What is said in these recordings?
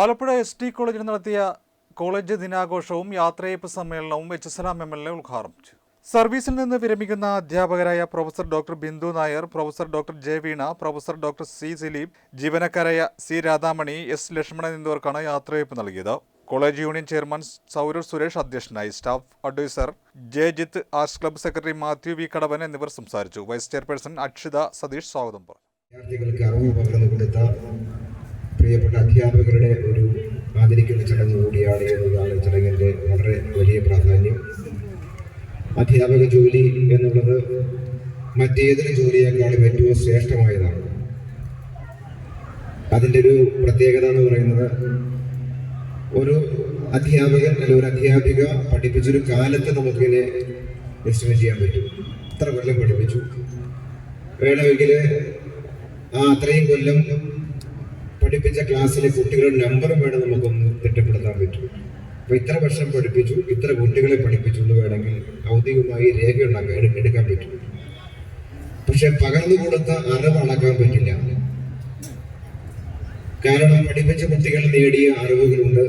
Alappuzha S T കോളേജിൽ നടത്തിയ college ദിനാഘോഷവും യാത്രയപ്പ് സമ്മേളനവും H S M L A ഉദ്ഘാടനം ചെയ്തു. സർവീസിൽ നിന്ന് വിരമിക്കുന്ന അധ്യാപകരായ professor doctor Bindu Nair professor doctor J Veena professor doctor C Dileep ജീവനക്കാരായ C Radhamani S Lakshmanan എന്നിവർക്കാണ് യാത്രയപ്പ് നൽകിയത്. College union chairman Saurav Suresh അധ്യക്ഷനായി staff advisor J Jith arts club secretary Mathew V Kadavan എന്നിവർ സംസാരിച്ചു. വൈസ് ചെയർപേഴ്സൺ അക്ഷിത സതീഷ് സ്വാഗതം പറഞ്ഞു. വിദ്യാർത്ഥികൾക്ക് പ്രിയപ്പെട്ട അധ്യാപകരുടെ ഒരു ആദരിക്കുന്ന ചടങ്ങ് കൂടിയാണ് എന്നതാണ് ചടങ്ങിന്റെ വളരെ വലിയ പ്രാധാന്യം. അധ്യാപക ജോലി എന്നുള്ളത് മറ്റേതൊരു ജോലിയേക്കാളും ഏറ്റവും ശ്രേഷ്ഠമായതാണ്. അതിന്റെ ഒരു പ്രത്യേകത എന്ന് പറയുന്നത് ഒരു അധ്യാപകൻ അല്ലെങ്കിൽ ഒരു അധ്യാപിക പഠിപ്പിച്ചൊരു കാലത്ത് നമുക്കിതിനെ എസ്റ്റിമേറ്റ് ചെയ്യാൻ പറ്റും. ഇത്ര കൊല്ലം പഠിപ്പിച്ചു. വേണമെങ്കിൽ ആ അത്രയും കൊല്ലം പഠിപ്പിച്ച ക്ലാസ്സിലെ കുട്ടികളുടെ നമ്പറും വേണം നമുക്കൊന്ന് തിട്ടപ്പെടുത്താൻ പറ്റും. അപ്പൊ ഇത്ര വർഷം പഠിപ്പിച്ചു ഇത്ര കുട്ടികളെ പഠിപ്പിച്ചു എന്ന് വേണമെങ്കിൽ ഔദ്യോഗികമായി രേഖ ഉണ്ടാക്കാൻ എടുക്കാൻ പറ്റും. പക്ഷെ പകർന്നു കൊടുത്ത അറിവ് അളക്കാൻ പറ്റില്ല. കാരണം പഠിപ്പിച്ച കുട്ടികൾ നേടിയ അറിവുകളുണ്ട്.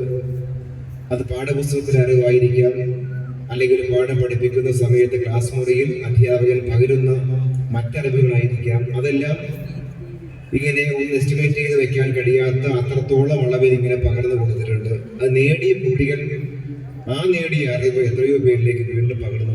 അത് പാഠപുസ്തകത്തിലെ അറിവായിരിക്കാം. അല്ലെങ്കിൽ പാഠം പഠിപ്പിക്കുന്ന സമയത്ത് ക്ലാസ് മുറിയിൽ അധ്യാപകൻ പകരുന്ന മറ്ററിവുകളായിരിക്കാം. അതെല്ലാം ഇങ്ങനെ ഒന്ന് എസ്റ്റിമേറ്റ് ചെയ്ത് വെക്കാൻ കഴിയാത്ത അത്രത്തോളം അളവിൽ ഇങ്ങനെ പകർന്നു കൊടുത്തിട്ടുണ്ട്. അത് നേടിയ കുട്ടികൾ ആ നേടിയ അറിവ് എത്രയോ പേരിലേക്ക് വീണ്ടും പകർന്നു